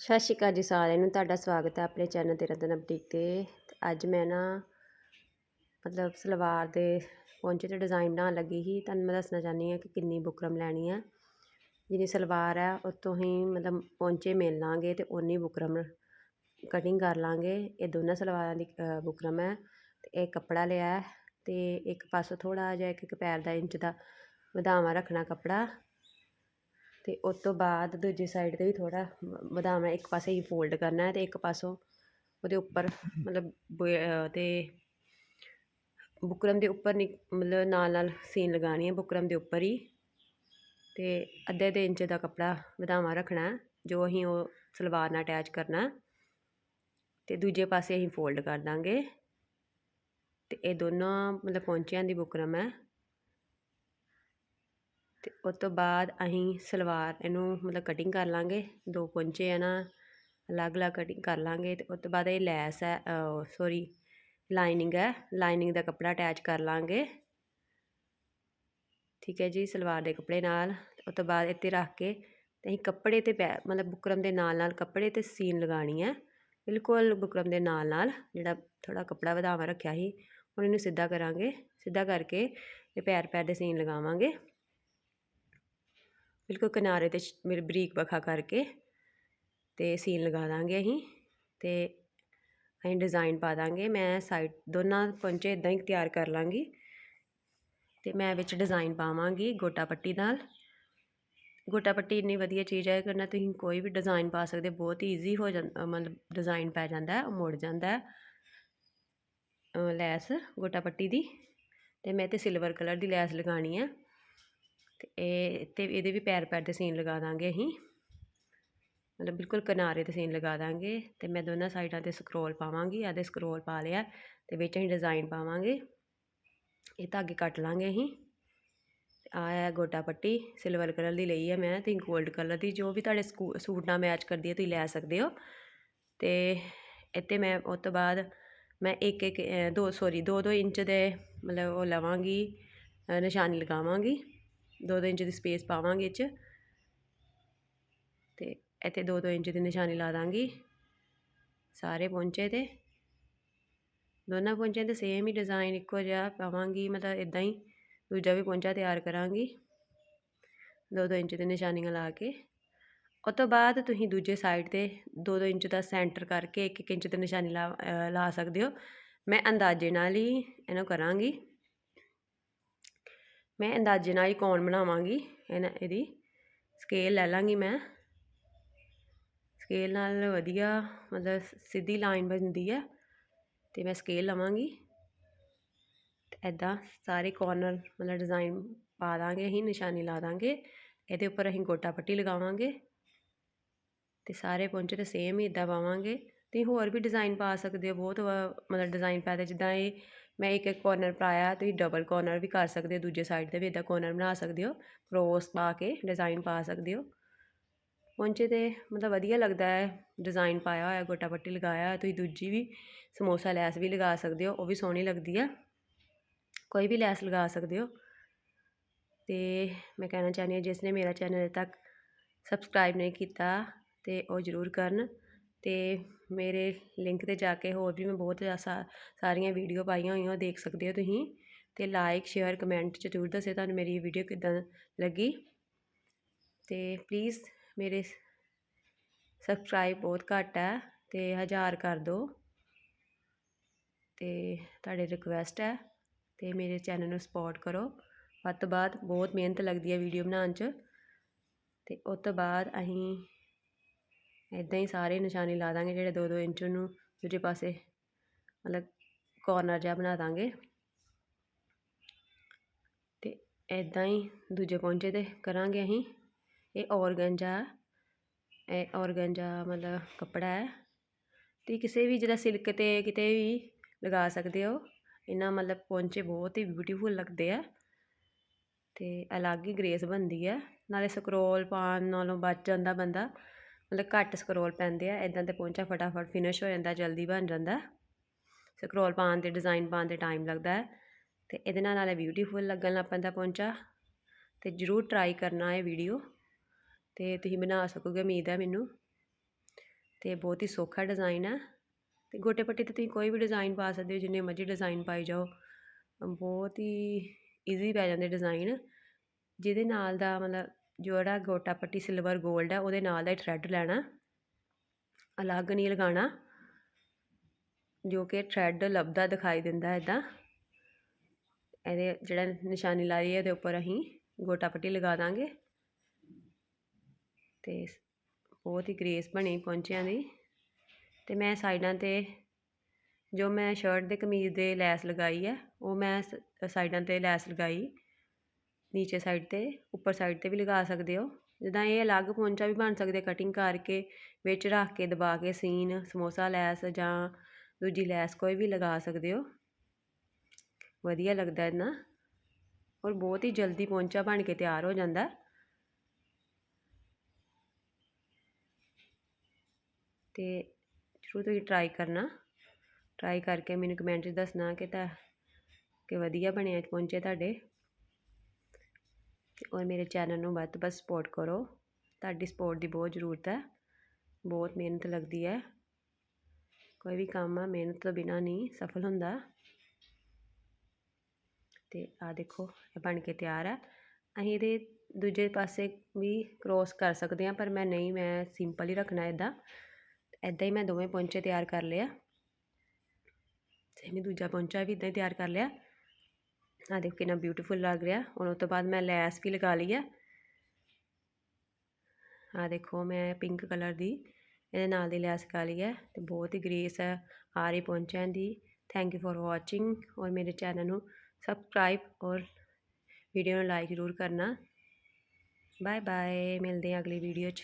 ਸਤਿ ਸ਼੍ਰੀ ਅਕਾਲ ਜੀ ਸਾਰਿਆਂ ਨੂੰ, ਤੁਹਾਡਾ ਸਵਾਗਤ ਹੈ ਆਪਣੇ ਚੈਨਲ ਤੇ ਰਤਨ ਬੁਟੀਕ ਤੇ। ਤੇ ਅੱਜ ਮੈਂ ਨਾ ਮਤਲਬ ਸਲਵਾਰ ਦੇ ਪਹੁੰਚੇ ਤੇ ਡਿਜ਼ਾਈਨ ਬਣਾਉਣ ਲੱਗੀ ਸੀ। ਤੁਹਾਨੂੰ ਮੈਂ ਦੱਸਣਾ ਚਾਹੁੰਦੀ ਹਾਂ ਕਿ ਕਿੰਨੀ ਬੁਕਰਮ ਲੈਣੀ ਹੈ ਜਿੰਨੀ ਸਲਵਾਰ ਹੈ ਉਤੋਂ ਹੀ ਮਤਲਬ ਪਹੁੰਚੇ ਮਿਲ ਲਾਂਗੇ ਤੇ ਉਨੀ ਬੁਕਰਮ ਕਟਿੰਗ ਕਰ ਲਾਂਗੇ। ਇਹ ਦੋਨਾਂ ਸਲਵਾਰਾਂ ਦੀ ਬੁਕਰਮ ਹੈ ਤੇ ਇਹ ਕੱਪੜਾ ਲਿਆ ਹੈ ਤੇ ਇੱਕ ਪਾਸੋਂ ਥੋੜਾ ਜਿਹਾ ਇੱਕ ਇੱਕ ਪੈਰ ਦਾ ਇੰਚ ਦਾ ਵਧਾਵਾ ਰੱਖਣਾ ਕੱਪੜਾ। ਅਤੇ ਉਹ ਤੋਂ ਬਾਅਦ ਦੂਜੀ ਸਾਈਡ ਤੇ ਵੀ ਥੋੜਾ ਵਧਾਉਣਾ ਇੱਕ ਪਾਸੇ ਹੀ ਫੋਲਡ ਕਰਨਾ ਹੈ ਤੇ ਇੱਕ ਪਾਸੋਂ ਉਹਦੇ ਉੱਪਰ ਮਤਲਬ ਅਤੇ ਬੁਕਰਮ ਦੇ ਉੱਪਰ ਨਿ ਮਤਲਬ ਨਾਲ ਨਾਲ ਸੀਨ ਲਗਾਉਣੀ ਹੈ ਬੁਕਰਮ ਦੇ ਉੱਪਰ ਹੀ। ਅਤੇ ਅੱਧੇ ਅੱਧੇ ਇੰਚ ਦਾ ਕੱਪੜਾ ਵਧਾਵਾ ਰੱਖਣਾ ਜੋ ਅਸੀਂ ਉਹ ਸਲਵਾਰ ਨਾਲ ਅਟੈਚ ਕਰਨਾ ਅਤੇ ਦੂਜੇ ਪਾਸੇ ਅਸੀਂ ਫੋਲਡ ਕਰ ਦਾਂਗੇ। ਅਤੇ ਇਹ ਦੋਨੋਂ ਮਤਲਬ ਪੌਂਚਿਆਂ ਦੀ ਬੁਕਰਮ ਹੈ। ਅਤੇ ਉਹ ਤੋਂ ਬਾਅਦ ਅਸੀਂ ਸਲਵਾਰ ਇਹਨੂੰ ਮਤਲਬ ਕਟਿੰਗ ਕਰ ਲਾਂਗੇ। ਦੋ ਪੌਂਚੇ ਆ ਨਾ, ਅਲੱਗ-ਅਲੱਗ ਕਟਿੰਗ ਕਰ ਲਾਂਗੇ ਅਤੇ ਉਹ ਤੋਂ ਬਾਅਦ ਇਹ ਲੈਸ ਹੈ ਸੋਰੀ ਲਾਈਨਿੰਗ ਹੈ। ਲਾਈਨਿੰਗ ਦਾ ਕੱਪੜਾ ਅਟੈਚ ਕਰ ਲਾਂਗੇ। ਠੀਕ ਹੈ ਜੀ, ਸਲਵਾਰ ਦੇ ਕੱਪੜੇ ਨਾਲ। ਉਹ ਤੋਂ ਬਾਅਦ ਇੱਥੇ ਰੱਖ ਕੇ ਤੇ ਅਸੀਂ ਕੱਪੜੇ ਤੇ ਪੈ, ਮਤਲਬ ਬੁਕਰਮ ਦੇ ਨਾਲ ਨਾਲ ਕੱਪੜੇ ਤੇ ਸੀਨ ਲਗਾਣੀ ਹੈ। ਬਿਲਕੁਲ ਬੁਕਰਮ ਦੇ ਨਾਲ ਨਾਲ ਜਿਹੜਾ ਥੋੜਾ ਕੱਪੜਾ ਵਧਾਵਾ ਰੱਖਿਆ ਸੀ, ਹੁਣ ਇਹਨੂੰ ਸਿੱਧਾ ਕਰਾਂਗੇ। ਸਿੱਧਾ ਕਰਕੇ ਇਹ ਪੈਰ ਪੈਰ ਦੇ ਸੀਨ ਲਗਾਵਾਂਗੇ। ਬਿਲਕੁਲ ਕਿਨਾਰੇ ਤੇ ਮੇਰੇ ਬਰੀਕ ਵਖਾ ਕਰਕੇ ਤੇ ਸੀਨ ਲਗਾ ਦਾਂਗੇ ਅਸੀਂ ਤੇ ਅਸੀਂ ਡਿਜ਼ਾਈਨ ਪਾ ਦਾਂਗੇ ਮੈਂ ਸਾਈਡ ਦੋਨਾਂ ਪੌਂਚੇ ਇਦਾਂ ਹੀ ਤਿਆਰ ਕਰ ਲਾਂਗੀ ਤੇ ਮੈਂ ਵਿੱਚ ਡਿਜ਼ਾਈਨ ਪਾਵਾਂਗੀ ਗੋਟਾ ਪੱਟੀ ਨਾਲ ਗੋਟਾ ਪੱਟੀ ਇੰਨੀ ਵਧੀਆ ਚੀਜ਼ ਹੈ ਕਿ ਨਾ ਤੁਸੀਂ ਕੋਈ ਵੀ ਡਿਜ਼ਾਈਨ ਪਾ ਸਕਦੇ ਬਹੁਤ ਈਜ਼ੀ ਹੋ ਜਾਂਦਾ ਮਤਲਬ ਡਿਜ਼ਾਈਨ ਪੈ ਜਾਂਦਾ ਹੈ, ਉਹ ਮੁੜ ਜਾਂਦਾ ਹੈ। ਲੈਸ ਗੋਟਾ ਪੱਟੀ ਦੀ ਤੇ ਮੈਂ ਤੇ ਸਿਲਵਰ ਕਲਰ ਦੀ ਲੈਸ ਲਗਾਣੀ ਹੈ ਤੇ ਇਹ ਤੇ ਇਹਦੇ ਵੀ ਪੈਰ ਪੈਰ ਤੇ ਸੀਨ ਲਗਾ ਦਾਂਗੇ ਅਸੀਂ। ਮਤਲਬ ਬਿਲਕੁਲ ਕਿਨਾਰੇ ਤੇ ਸੀਨ ਲਗਾ ਦਾਂਗੇ ਤੇ ਮੈਂ ਦੋਨਾਂ ਸਾਈਡਾਂ ਤੇ ਸਕਰੋਲ ਪਾਵਾਂਗੀ ਆਦੇ ਸਕਰੋਲ ਪਾ ਲਿਆ ਤੇ ਵਿੱਚ ਅਸੀਂ ਡਿਜ਼ਾਈਨ ਪਾਵਾਂਗੇ। ਇਹ ਧਾਗੇ ਕੱਟ ਲਾਂਗੇ ਅਸੀਂ। ਆ ਹੈ ਗੋਟਾ ਪੱਟੀ ਸਿਲਵਰ ਕਲਰ ਦੀ ਲਈ ਹੈ ਮੈਂ ਤੁਸੀਂ 골ਡ ਕਲਰ ਦੀ, ਜੋ ਵੀ ਤੁਹਾਡੇ ਸਕੂ- ਸੂਟ ਨਾਲ ਮੈਚ ਕਰਦੀ ਹੈ ਤੁਸੀਂ ਲੈ ਸਕਦੇ ਹੋ। ਤੇ ਇੱਥੇ ਮੈਂ ਉਸ ਤੋਂ ਬਾਅਦ ਮੈਂ ਇੱਕ ਇੱਕ ਦੋ ਸੌਰੀ ਦੋ ਦੋ ਇੰਚ ਦੇ ਮਤਲਬ ਉਹ ਲਵਾਂਗੀ ਨਿਸ਼ਾਨੀ ਲਗਾਵਾਂਗੀ। ਦੋ ਦੋ ਇੰਚ ਦੀ ਸਪੇਸ ਪਾਵਾਂਗੇ ਇਹ 'ਚ। ਤੇ ਇੱਥੇ ਦੋ ਦੋ ਇੰਚ ਦੀ ਨਿਸ਼ਾਨੀ ਲਾ ਦਾਂਗੀ। ਸਾਰੇ ਪਹੁੰਚੇ ਤੇ। ਦੋਨਾਂ ਪਹੁੰਚਿਆਂ ਤੇ ਸੇਮ ਹੀ ਡਿਜ਼ਾਈਨ ਇੱਕੋ ਜਿਹਾ ਪਾਵਾਂਗੀ, ਮਤਲਬ ਇਦਾਂ ਹੀ ਦੂਜਾ ਵੀ ਪਹੁੰਚਾ ਤਿਆਰ ਕਰਾਂਗੀ। ਦੋ ਦੋ ਇੰਚ ਦੀ ਨਿਸ਼ਾਨੀਆਂ ਲਾ ਕੇ। ਉਸ ਤੋਂ ਬਾਅਦ ਤੁਸੀਂ ਦੂਜੇ ਸਾਈਡ ਤੇ ਦੋ ਦੋ ਇੰਚ ਦਾ ਸੈਂਟਰ ਕਰਕੇ ਇੱਕ ਇੱਕ ਇੰਚ ਦੀ ਨਿਸ਼ਾਨੀ ਲਾ ਲਾ ਸਕਦੇ ਹੋ। ਮੈਂ ਅੰਦਾਜ਼ੇ ਨਾਲ ਹੀ ਇਹਨੂੰ ਕਰਾਂਗੀ। ਮੈਂ ਅੰਦਾਜ਼ੇ ਨਾਲ ਹੀ ਕੌਣ ਬਣਾਵਾਂਗੀ ਇਹਨਾਂ ਇਹਦੀ ਸਕੇਲ ਲੈ ਲਾਂਗੀ ਮੈਂ। ਸਕੇਲ ਨਾਲ ਵਧੀਆ, ਮਤਲਬ ਸਿੱਧੀ ਲਾਈਨ ਬਣਦੀ ਹੈ ਅਤੇ ਮੈਂ ਸਕੇਲ ਲਵਾਂਗੀ। ਤੇ ਐਦਾਂ ਸਾਰੇ ਕੋਰਨਰ ਮਤਲਬ ਡਿਜ਼ਾਈਨ ਪਾ ਦਾਂਗੇ, ਅਸੀਂ ਨਿਸ਼ਾਨੀ ਲਾ ਦਾਂਗੇ, ਇਹਦੇ ਉੱਪਰ ਅਸੀਂ ਗੋਟਾ ਪੱਟੀ ਲਗਾਵਾਂਗੇ, ਤੇ ਸਾਰੇ ਪੌਂਚੇ ਤੇ ਸੇਮ ਹੀ ਇਦਾਂ ਪਾਵਾਂਗੇ। ਤੁਸੀਂ ਹੋਰ ਵੀ ਡਿਜ਼ਾਇਨ ਪਾ ਸਕਦੇ ਹੋ, ਬਹੁਤ ਵ- ਮਤਲਬ ਡਿਜ਼ਾਇਨ ਪਾਦੇ ਜਿੱਦਾਂ ਇਹ ਮੈਂ ਇੱਕ ਇੱਕ ਕੋਰਨਰ ਪਾਇਆ, ਤੁਸੀਂ ਡਬਲ ਕੋਰਨਰ ਵੀ ਕਰ ਸਕਦੇ ਹੋ, ਦੂਜੇ ਸਾਈਡ ਤੇ ਵੀ ਇੱਦਾਂ ਕੋਰਨਰ ਬਣਾ ਸਕਦੇ ਹੋ ਕ੍ਰੋਸ ਪਾ ਕੇ ਡਿਜ਼ਾਇਨ ਪਾ ਸਕਦੇ ਹੋ। ਪੌਂਚੇ ਤੇ ਮਤਲਬ ਵਧੀਆ ਲੱਗਦਾ ਹੈ ਡਿਜ਼ਾਇਨ ਪਾਇਆ ਹੋਇਆ, ਗੋਟਾ ਪੱਟੀ ਲਗਾਇਆ ਹੋਇਆ, ਤੁਸੀਂ ਦੂਜੀ ਵੀ ਸਮੋਸਾ ਲੈਸ ਵੀ ਲਗਾ ਸਕਦੇ ਹੋ, ਉਹ ਵੀ ਸੋਹਣੀ ਲੱਗਦੀ ਆ ਕੋਈ ਵੀ ਲੈਸ ਲਗਾ ਸਕਦੇ ਹੋ। ਤੇ ਮੈਂ ਕਹਿਣਾ ਚਾਹੁੰਦੀ ਹਾਂ, ਜਿਸ ਨੇ ਮੇਰਾ ਚੈਨਲ ਤੱਕ ਸਬਸਕ੍ਰਾਈਬ ਨਹੀਂ ਕੀਤਾ, ਤੇ ਉਹ ਜ਼ਰੂਰ ਕਰਨ। ਅਤੇ ਮੇਰੇ ਲਿੰਕ ਤੇ ਜਾ ਕੇ ਹੋਰ ਵੀ ਮੈਂ ਬਹੁਤ ਜ਼ਿਆਦਾ ਸਾ- ਸਾਰੀਆਂ ਵੀਡੀਓ ਪਾਈਆਂ ਹੋਈਆਂ ਉਹ ਦੇਖ ਸਕਦੇ ਹੋ ਤੁਸੀਂ ਅਤੇ ਲਾਈਕ ਸ਼ੇਅਰ ਕਮੈਂਟ 'ਚ ਜ਼ਰੂਰ ਦੱਸਿਓ ਤੁਹਾਨੂੰ ਮੇਰੀ ਇਹ ਵੀਡੀਓ ਕਿੱਦਾਂ ਲੱਗੀ। ਅਤੇ ਪਲੀਜ਼ ਮੇਰੇ ਸਬਸਕ੍ਰਾਈਬ ਬਹੁਤ ਘੱਟ ਹੈ ਅਤੇ ਹਜ਼ਾਰ ਕਰ ਦਿਓ। ਅਤੇ ਤੁਹਾਡੇ ਰਿਕੁਐਸਟ ਹੈ ਅਤੇ ਮੇਰੇ ਚੈਨਲ ਨੂੰ ਸਪੋਰਟ ਕਰੋ। ਵੱਧ ਤੋਂ ਵੱਧ ਬਹੁਤ ਮਿਹਨਤ ਲੱਗਦੀ ਹੈ ਵੀਡੀਓ ਬਣਾਉਣ 'ਚ ਅਤੇ ਉਹ ਤੋਂ ਬਾਅਦ ਅਸੀਂ ਇੱਦਾਂ ਹੀ ਸਾਰੇ ਨਿਸ਼ਾਨੀ ਲਾ ਦਾਂਗੇ ਜਿਹੜੇ 2-2 ਇੰਚ ਨੂੰ ਦੂਜੇ ਪਾਸੇ, ਮਤਲਬ ਕੋਰਨਰ ਜਿਹਾ ਬਣਾ ਦਾਂਗੇ। ਤੇ ਇੱਦਾਂ ਹੀ ਦੂਜੇ ਪੌਂਚੇ ਤੇ ਕਰਾਂਗੇ ਅਸੀਂ। ਇਹ ਔਰਗੰਜਾ ਇਹ ਔਰਗੰਜਾ ਮਤਲਬ ਕੱਪੜਾ ਹੈ। ਤੇ ਕਿਸੇ ਵੀ ਜਿਹੜਾ ਸਿਲਕ ਤੇ ਕਿਤੇ ਵੀ ਲਗਾ ਸਕਦੇ ਹੋ, ਇਹਨਾਂ ਮਤਲਬ ਪੌਂਚੇ ਬਹੁਤ ਹੀ ਬਿਊਟੀਫੁਲ ਲੱਗਦੇ ਆ। ਤੇ ਅਲੱਗ ਹੀ ਗ੍ਰੇਸ ਬਣਦੀ ਹੈ ਨਾਲੇ ਸਕਰੋਲ ਪਾਉਣ ਨਾਲੋਂ ਬਚ ਜਾਂਦਾ ਬੰਦਾ। ਮਤਲਬ ਘੱਟ ਸਕਰੋਲ ਪੈਂਦੇ ਆ ਇਦਾਂ ਤੇ ਪਹੁੰਚਾ ਫਟਾਫਟ ਫਿਨਿਸ਼ ਹੋ ਜਾਂਦਾ, ਜਲਦੀ ਬਣ ਜਾਂਦਾ। ਸਕਰੋਲ ਪਾਉਣ ਤੇ ਡਿਜ਼ਾਈਨ ਪਾਉਣ ਤੇ ਟਾਈਮ ਲੱਗਦਾ ਹੈ। ਤੇ ਇਹਦੇ ਨਾਲ ਨਾਲੇ ਬਿਊਟੀਫੁਲ ਲੱਗਣ ਲੱਗ ਪੈਂਦਾ ਪਹੁੰਚਾ। ਤੇ ਜਰੂਰ ਟਰਾਈ ਕਰਨਾ ਇਹ ਵੀਡੀਓ ਤੇ ਤੁਸੀਂ ਬਣਾ ਸਕੋਗੇ, ਉਮੀਦ ਹੈ ਮੈਨੂੰ। ਤੇ ਬਹੁਤ ਹੀ ਸੌਖਾ ਡਿਜ਼ਾਈਨ ਹੈ। ਤੇ ਗੋਟੇ ਪੱਟੀ ਤੇ ਤੁਸੀਂ ਕੋਈ ਵੀ ਡਿਜ਼ਾਈਨ ਪਾ ਸਕਦੇ ਹੋ, ਜਿੰਨੇ ਮਰਜ਼ੀ ਡਿਜ਼ਾਈਨ ਪਾਈ ਜਾਓ। ਬਹੁਤ ਹੀ ਈਜ਼ੀ ਪੈ ਜਾਂਦੇ ਡਿਜ਼ਾਈਨ ਜਿਹਦੇ ਨਾਲ ਦਾ ਮਤਲਬ ਜਿਹੜਾ ਗੋਟਾ ਪੱਟੀ ਸਿਲਵਰ 골ਡ ਹੈ ਉਹਦੇ ਨਾਲ ਦਾ ਹੀ ਥਰੈਡ ਲੈਣਾ। ਅਲੱਗ ਨਹੀਂ ਲਗਾਉਣਾ, ਜੋ ਕਿ ਥਰੈਡ ਲੱਭਦਾ ਦਿਖਾਈ ਦਿੰਦਾ ਇਦਾਂ ਇਹਦੇ ਜਿਹੜਾ ਨਿਸ਼ਾਨੀ ਲਾਈ ਹੈ ਇਹਦੇ ਉੱਪਰ ਅਸੀਂ ਗੋਟਾ ਪੱਟੀ ਲਗਾ ਦਾਂਗੇ। ਤੇ ਬਹੁਤ ਹੀ ਗ੍ਰੇਸ ਬਣੀ ਪਹੁੰਚਿਆਂ ਦੀ। ਤੇ ਮੈਂ ਸਾਈਡਾਂ ਤੇ ਜੋ ਮੈਂ ਸ਼ਰਟ ਦੇ ਕਮੀਜ਼ ਦੇ ਲੈਸ ਲਗਾਈ ਹੈ ਉਹ ਮੈਂ ਸਾਈਡਾਂ ਤੇ ਲੈਸ ਲਗਾਈ। ਨੀਚੇ ਸਾਈਡ ਤੇ, ਉੱਪਰ ਸਾਈਡ ਤੇ ਵੀ ਲਗਾ ਸਕਦੇ ਹੋ। ਜਿੱਦਾਂ ਇਹ ਅਲੱਗ ਪੌਂਚਾ ਵੀ ਬਣ ਸਕਦੇ ਕਟਿੰਗ ਕਰਕੇ ਵਿੱਚ ਰੱਖ ਕੇ ਦਬਾ ਕੇ ਸੀਨ, ਸਮੋਸਾ, ਲੈਸ ਜਾਂ ਦੂਜੀ ਲੈਸ ਕੋਈ ਵੀ ਲਗਾ ਸਕਦੇ ਹੋ। ਵਧੀਆ ਲੱਗਦਾ ਇਹਨਾਂ ਔਰ ਬਹੁਤ ਹੀ ਜਲਦੀ ਪੌਂਚਾ ਬਣ ਕੇ ਤਿਆਰ ਹੋ ਜਾਂਦਾ। ਤੇ ਜ਼ਰੂਰ ਤੁਸੀਂ ਟਰਾਈ ਕਰਨਾ। ਟਰਾਈ ਕਰਕੇ ਮੈਨੂੰ ਕਮੈਂਟ 'ਚ ਦੱਸਣਾ ਕਿ ਤਾਂ, ਕਿ ਵਧੀਆ ਬਣਿਆ ਪਹੁੰਚੇ ਤੁਹਾਡੇ। ਔਰ ਮੇਰੇ ਚੈਨਲ ਨੂੰ ਵੱਧ ਤੋਂ ਵੱਧ ਸਪੋਰਟ ਕਰੋ। ਤੁਹਾਡੀ ਸਪੋਰਟ ਦੀ ਬਹੁਤ ਜ਼ਰੂਰਤ ਹੈ। ਬਹੁਤ ਮਿਹਨਤ ਲੱਗਦੀ ਹੈ। ਕੋਈ ਵੀ ਕੰਮ ਆ, ਮਿਹਨਤ ਤੋਂ ਬਿਨਾ ਨਹੀਂ, ਸਫਲ ਹੁੰਦਾ। ਤੇ ਆ ਦੇਖੋ, ਇਹ ਬਣ ਕੇ ਤਿਆਰ ਹੈ। ਅਸੀਂ ਇਹਦੇ ਦੂਜੇ ਪਾਸੇ ਵੀ ਕ੍ਰੋਸ ਕਰ ਸਕਦੇ ਹਾਂ, ਪਰ ਮੈਂ ਨਹੀਂ, ਮੈਂ ਸਿੰਪਲ ਹੀ ਰੱਖਣਾ ਇਦਾਂ। ਇਦਾਂ ਹੀ ਮੈਂ ਦੋਵੇਂ ਪੌਂਚੇ ਤਿਆਰ ਕਰ ਲਿਆ ਤੇ ਮੈਂ ਦੂਜਾ ਪੌਂਚਾ ਵੀ ਇਦਾਂ ਹੀ ਤਿਆਰ ਕਰ ਲਿਆ। ਆ ਦੇਖੋ ਕਿੰਨਾ ਬਿਊਟੀਫੁਲ ਲੱਗ ਰਿਹਾ। ਹੁਣ ਉਸ ਤੋਂ ਬਾਅਦ ਮੈਂ ਲੈਸ ਵੀ ਲਗਾ ਲਈ ਹੈ ਆ ਦੇਖੋ ਮੈਂ ਪਿੰਕ ਕਲਰ ਦੀ ਇਹਦੇ ਨਾਲ ਦੀ ਲੈਸ ਲਗਾ ਲਈ ਹੈ ਤੇ ਬਹੁਤ ਹੀ ਗ੍ਰੇਸ ਹੈ ਆ ਰਹੀ ਪਹੁੰਚਣ ਦੀ। ਥੈਂਕ ਯੂ ਫॉर ਵਾਚਿੰਗ ਔਰ ਮੇਰੇ ਚੈਨਲ ਨੂੰ ਸਬਸਕ੍ਰਾਈਬ ਔਰ ਵੀਡੀਓ ਨੂੰ ਲਾਈਕ ਜ਼ਰੂਰ ਕਰਨਾ। ਬਾਏ ਬਾਏ ਮਿਲਦੇ ਹਾਂ ਅਗਲੀ ਵੀਡੀਓ 'ਚ।